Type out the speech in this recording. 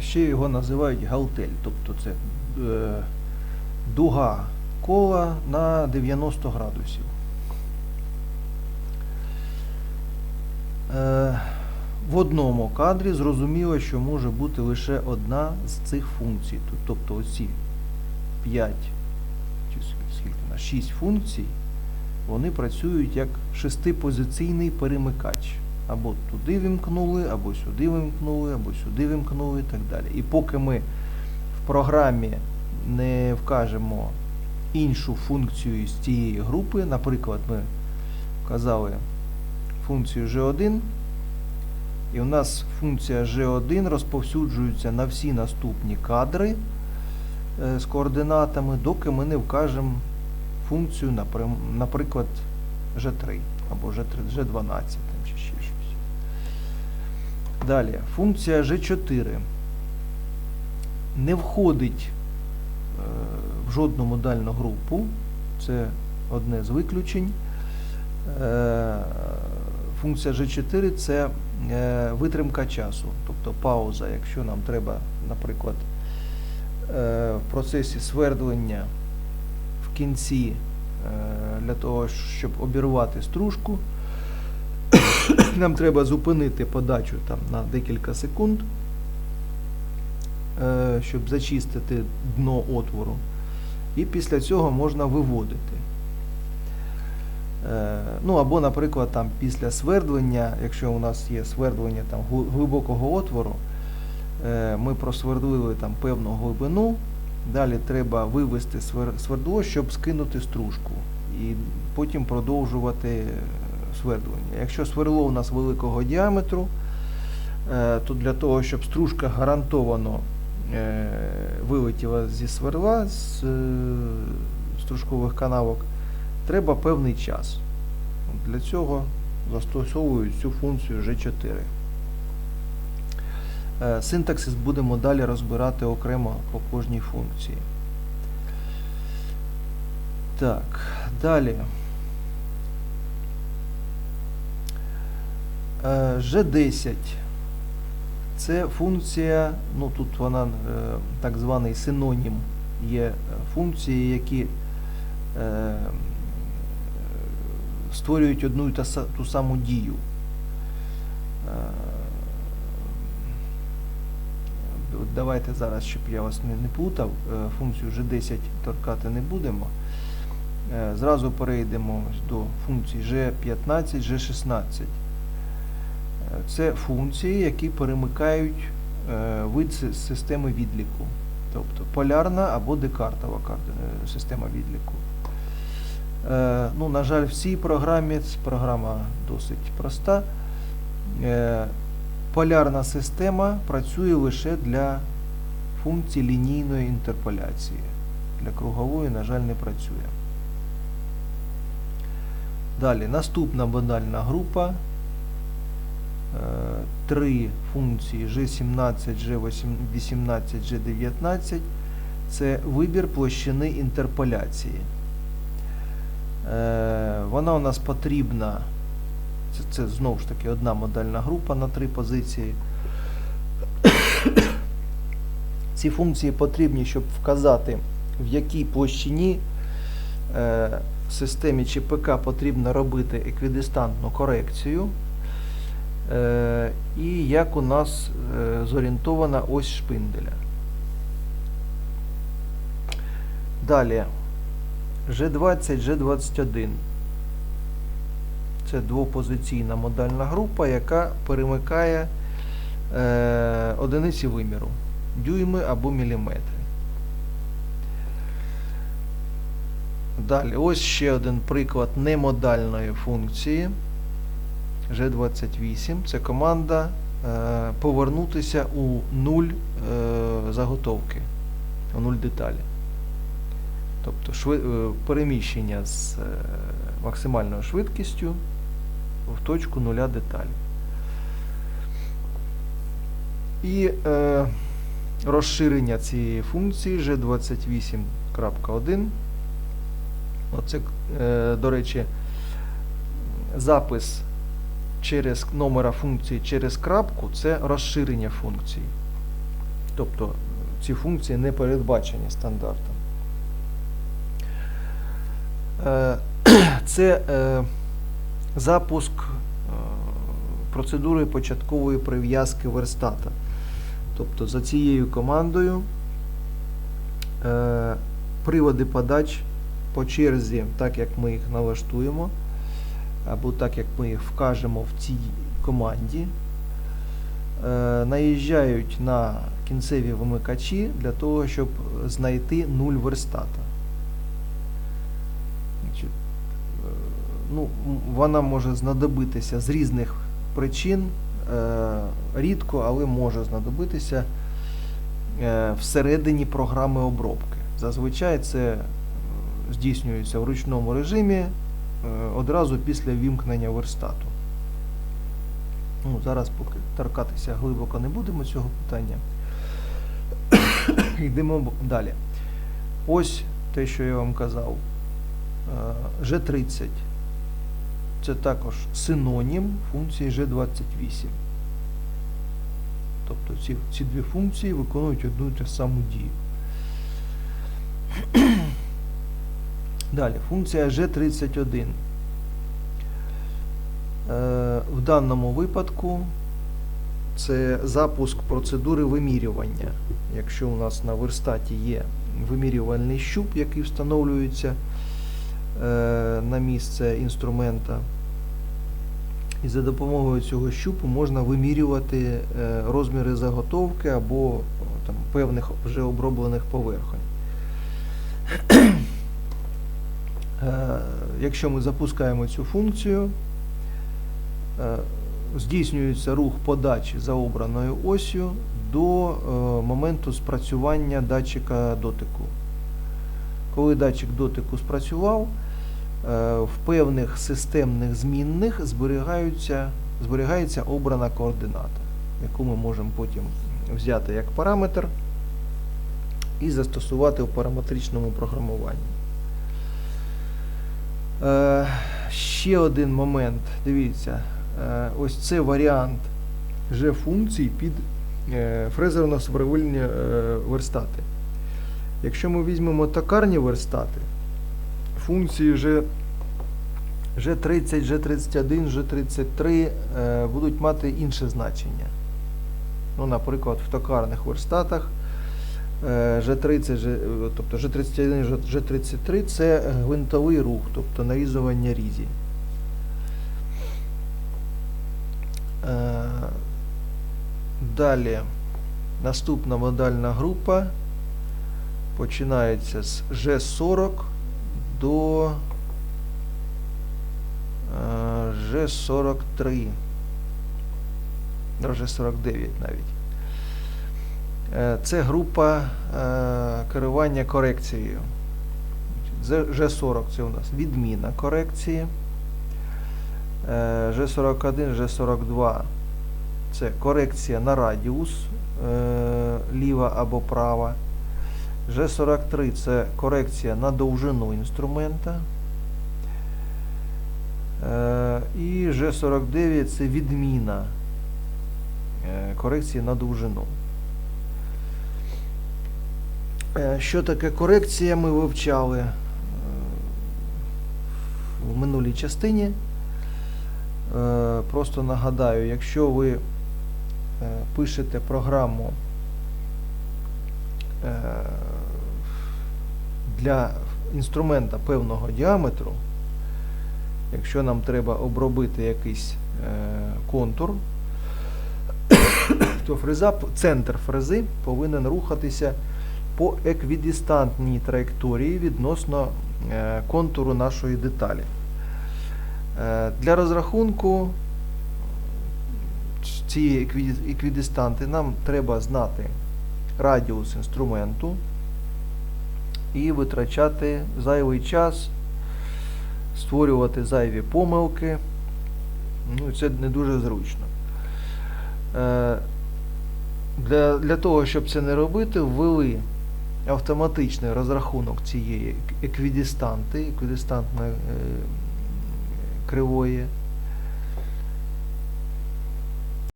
ще його називають галтель, тобто це е, дуга кола на 90 градусів. Е, в одному кадрі зрозуміло, що може бути лише одна з цих функцій. Тобто оці 5 чи скільки на 6 функцій, вони працюють як шестипозиційний перемикач. Або туди вимкнули, або сюди вимкнули, або сюди вимкнули і так далі. І поки ми в програмі не вкажемо іншу функцію з цієї групи, наприклад, ми вказали функцію G1, і у нас функція G1 розповсюджується на всі наступні кадри е, з координатами, доки ми не вкажемо функцію, наприклад, G3 або G12 там, чи ще щось. Далі, функція G4 не входить е, в жодну модальну групу. Це одне з виключень. Е, Функція G4 це е, витримка часу, тобто пауза, якщо нам треба, наприклад, в процесі свердлення в кінці для того, щоб обірвати стружку, нам треба зупинити подачу там, на декілька секунд, е, щоб зачистити дно отвору. І після цього можна виводити. Е, Ну або, наприклад, там після свердлення, якщо у нас є свердлення там глибокого отвору, е, ми просвердлили там певну глибину, далі треба вивести свердло, щоб скинути стружку, і потім продовжувати свердлення. Якщо сверло у нас великого діаметру, е, то для того, щоб стружка гарантовано е, вилетіла зі сверла, з е, стружкових канавок, треба певний час. Для цього застосовують цю функцію G4. Е, Синтаксис будемо далі розбирати окремо по кожній функції. Так, далі. G10 це функція, ну тут вона е, так званий синонім є е, функції, які е, створюють одну і ту саму дію. Е, от Давайте зараз, щоб я вас не, плутав, е, функцію G10 торкати не будемо. Е, Зразу перейдемо до функцій G15, G16. Це функції, які перемикають е, вид системи відліку, тобто полярна або декартова е, система відліку. Е, Ну, на жаль, в цій програмі програма досить проста. Полярна система працює лише для функцій лінійної інтерполяції. Для кругової, на жаль, не працює. Далі, наступна модальна група. Е, Три функції G17, G18, G19 це вибір площини інтерполяції. Е, Вона у нас потрібна, це, це знову ж таки одна модальна група на три позиції. Ці функції потрібні, щоб вказати, в якій площині е, системі ЧПК потрібно робити еквідистантну корекцію. Е, і як у нас е, зорієнтована ось шпинделя. Далі G20, G21. Це двопозиційна модальна група, яка перемикає е, одиниці виміру дюйми або міліметри. Далі, ось ще один приклад немодальної функції. G28 це команда е, повернутися у нуль е, заготовки, у нуль деталі. Тобто шви, е, переміщення з е, максимальною швидкістю в точку нуля деталі. І е, розширення цієї функції G28.1. Оце, е, до речі, запис через номера функції через крапку це розширення функції. Тобто е, ці функції не передбачені стандартом. Е, Це е, запуск процедури початкової прив'язки верстата. Тобто за цією командою приводи подач по черзі, так як ми їх налаштуємо, або так як ми їх вкажемо в цій команді, е, наїжджають на кінцеві вимикачі для того, щоб знайти нуль верстата. Е, ну, вона може знадобитися з різних причин, е, рідко, але може знадобитися всередині програми обробки. Зазвичай це здійснюється в ручному режимі одразу після вімкнення верстату. Ну, зараз поки торкатися глибоко не будемо цього питання. Йдемо далі. Ось те, що я вам казав. Е, G30 це також синонім функції G28. Тобто ці, ці дві функції виконують одну і ту саму дію. Далі, функція G31. Е, В даному випадку це запуск процедури вимірювання. Якщо у нас на верстаті є вимірювальний щуп, який встановлюється е, на місце інструмента, і за допомогою цього щупу можна вимірювати е, розміри заготовки або там, певних вже оброблених поверхонь. Якщо ми запускаємо цю функцію, е, здійснюється рух подачі за обраною осю до е, моменту спрацювання датчика дотику. Коли датчик дотику спрацював, е, в певних системних змінних зберігається обрана координата, яку ми можемо потім взяти як параметр і застосувати в параметричному програмуванні. Е, ще один момент. Дивіться, е, ось це варіант G функцій під е, фрезерно-сверлильні е, верстати. Якщо ми візьмемо токарні верстати, функції G, G30, G31, G33 е, будуть мати інше значення. Ну, наприклад, в токарних верстатах е, G30, е, тобто G31, G- G33 це гвинтовий рух, тобто нарізування різі. Е, Далі наступна модальна група починається з G40 до е, G43. До G49 навіть. Е, Це група е, керування корекцією. G40 це у нас відміна корекції. Е, G41, G42 це корекція на радіус е, ліва або права. G43 це корекція на довжину інструмента. Е, і G49 це відміна е, корекції на довжину. Е, Що таке корекція, ми вивчали е, в минулій частині. Е, Просто нагадаю, якщо ви пишете програму для інструмента певного діаметру, якщо нам треба обробити якийсь контур, то фреза, центр фрези повинен рухатися по еквідистантній траєкторії відносно е, контуру нашої деталі. Е, Для розрахунку цієї еквідистанти нам треба знати радіус інструменту і витрачати зайвий час, створювати зайві помилки. Ну, це не дуже зручно. Е, Для, для того, щоб це не робити, ввели автоматичний розрахунок цієї ек- еквідистанти, еквідистантної е, кривої